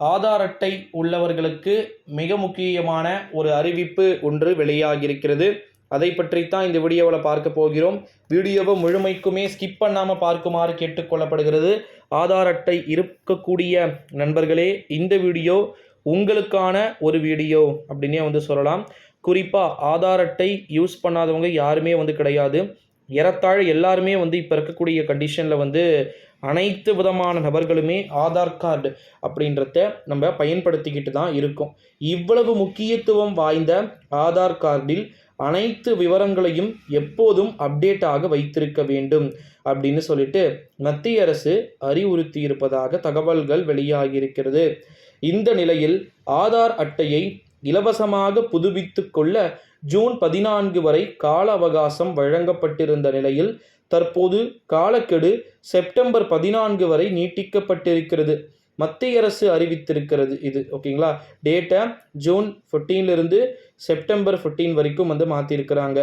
ஆதார் அட்டை உள்ளவர்களுக்கு மிக முக்கியமான ஒரு அறிவிப்பு ஒன்று வெளியாகியிருக்கிறது. அதை பற்றித்தான் இந்த வீடியோவில் பார்க்க போகிறோம். வீடியோவை முழுமைக்குமே ஸ்கிப் பண்ணாமல் பார்க்குமாறு கேட்டுக்கொள்ளப்படுகிறது ஆதார் அட்டை இருக்கக்கூடிய நண்பர்களே இந்த வீடியோ உங்களுக்கான ஒரு வீடியோ அப்படின்னே வந்து சொல்லலாம். குறிப்பாக ஆதார் அட்டை யூஸ் பண்ணாதவங்க யாருமே வந்து கிடையாது. ஏறத்தாழ எல்லாருமே வந்து இப்போ இருக்கக்கூடிய கண்டிஷனில் வந்து அனைத்து விதமான நபர்களுமே ஆதார் கார்டு அப்படின்றத நம்ம பயன்படுத்திக்கிட்டு தான் இருக்கோம். இவ்வளவு முக்கியத்துவம் வாய்ந்த ஆதார் கார்டில் அனைத்து விவரங்களையும் எப்போதும் அப்டேட் ஆக வைத்திருக்க வேண்டும் அப்படின்னு சொல்லிட்டு மத்திய அரசு அறிவுறுத்தி இருப்பதாக தகவல்கள் வெளியாகியிருக்கிறது இந்த நிலையில் ஆதார் அட்டையை இலவசமாக புதுப்பித்து கொள்ள ஜூன் பதினான்கு வரை கால அவகாசம் வழங்கப்பட்டிருந்த நிலையில் தற்போது காலக்கெடு செப்டம்பர் பதினான்கு வரை நீட்டிக்கப்பட்டிருக்கிறது. மத்திய அரசு அறிவித்திருக்கிறது இது. ஓகேங்களா? டேட்டை ஜூன் ஃபிஃப்டீன்லேருந்து செப்டம்பர் 15 வரைக்கும் வந்து மாற்றிருக்கிறாங்க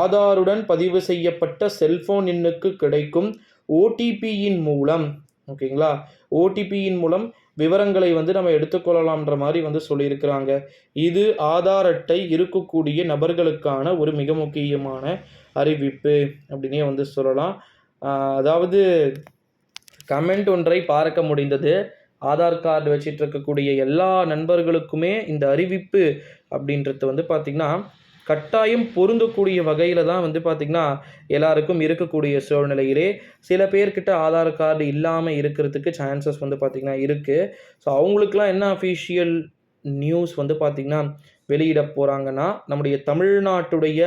ஆதாருடன் பதிவு செய்யப்பட்ட செல்போன் எண்ணுக்கு கிடைக்கும் ஓடிபியின் மூலம் ஓகேங்களா? ஓடிபியின் மூலம் விவரங்களை வந்து நம்ம எடுத்துக்கொள்ளலாம்ன்ற மாதிரி வந்து சொல்லியிருக்கிறாங்க. இது ஆதார் அட்டை இருக்கக்கூடிய நபர்களுக்கான ஒரு மிக முக்கியமான அறிவிப்பு அப்படின்னே வந்து சொல்லலாம். அதாவது கமெண்ட் ஒன்றை பார்க்க முடிந்தது. ஆதார் கார்டு வச்சிட்டு இருக்கக்கூடிய எல்லா நண்பர்களுக்குமே இந்த அறிவிப்பு அப்படின்றது வந்து பார்த்திங்கன்னா கட்டாயம் பொருந்தக்கூடிய வகையில் தான் வந்து பார்த்திங்கன்னா எல்லாருக்கும் இருக்கக்கூடிய சூழ்நிலையிலே சில பேர்கிட்ட ஆதார் கார்டு இல்லாமல் இருக்கிறதுக்கு சான்சஸ் வந்து பார்த்திங்கன்னா இருக்குது ஸோ அவங்களுக்குலாம் என்ன அஃபிஷியல் நியூஸ் வந்து பார்த்திங்கன்னா வெளியிட போகிறாங்கன்னா நம்முடைய தமிழ்நாட்டுடைய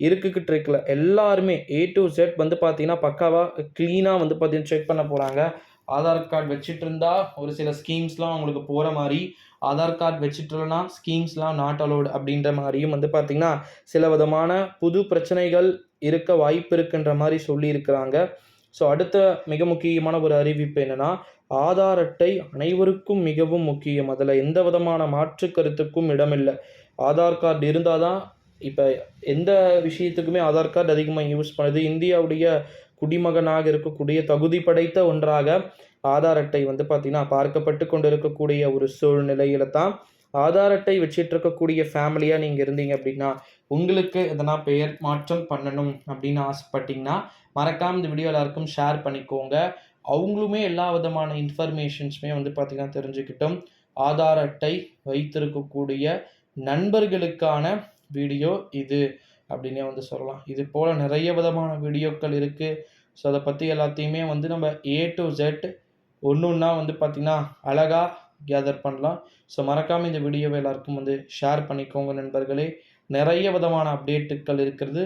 இருக்குக்கிட்டு இருக்கல எல்லாருமே ஏ டு செட் வந்து பார்த்தீங்கன்னா பக்காவாக க்ளீனாக வந்து பார்த்தீங்கன்னா செக் பண்ண போகிறாங்க ஆதார் கார்டு வச்சுட்டு இருந்தா ஒரு சில ஸ்கீம்ஸ்லாம் அவங்களுக்கு போகிற மாதிரி ஆதார் கார்டு வச்சுட்டுலனா ஸ்கீம்ஸ்லாம் நாட் அலோடு அப்படின்ற மாதிரியும் வந்து பார்த்திங்கன்னா சில விதமான புது பிரச்சனைகள் இருக்க வாய்ப்பு இருக்குன்ற மாதிரி சொல்லியிருக்கிறாங்க. ஸோ அடுத்த மிக முக்கியமான ஒரு அறிவிப்பு என்னென்னா ஆதார் அட்டை அனைவருக்கும் மிகவும் முக்கியம். அதில் எந்த விதமான மாற்று கருத்துக்கும் இடமில்லை. ஆதார் கார்டு இருந்தால் தான் இப்போ எந்த விஷயத்துக்குமே ஆதார் கார்டு அதிகமாக யூஸ் பண்ணுது. இந்தியாவுடைய குடிமகனாக இருக்கக்கூடிய தகுதி படைத்த ஒன்றாக ஆதார் அட்டை வந்து பார்த்திங்கன்னா பார்க்கப்பட்டு கொண்டு இருக்கக்கூடிய ஒரு சூழ்நிலையில தான் ஆதார் அட்டை வச்சிட்டு இருக்கக்கூடிய ஃபேமிலியாக நீங்கள் இருந்தீங்க அப்படின்னா உங்களுக்கு எதனா பெயர் மாற்றம் பண்ணணும் அப்படின்னு ஆசைப்பட்டீங்கன்னா மறக்காம இந்த வீடியோ எல்லாருக்கும் ஷேர் பண்ணிக்கோங்க. அவங்களுமே எல்லா விதமான இன்ஃபர்மேஷன்ஸுமே வந்து பார்த்திங்கன்னா தெரிஞ்சுக்கிட்டோம் ஆதார் அட்டை வைத்திருக்கக்கூடிய நண்பர்களுக்கான வீடியோ இது. அப்படின்னே வந்து சொல்லலாம். இது போல் நிறைய விதமான வீடியோக்கள் இருக்குது ஸோ அதை பற்றி எல்லாத்தையுமே வந்து நம்ம ஏ டு ஜெட் ஒன்று ஒன்றா வந்து பார்த்திங்கன்னா அழகாக கேதர் பண்ணலாம். ஸோ மறக்காமல் இந்த வீடியோவை எல்லாருக்கும் வந்து ஷேர் பண்ணிக்கோங்க நண்பர்களே. நிறைய விதமான அப்டேட்டுகள் இருக்கிறது.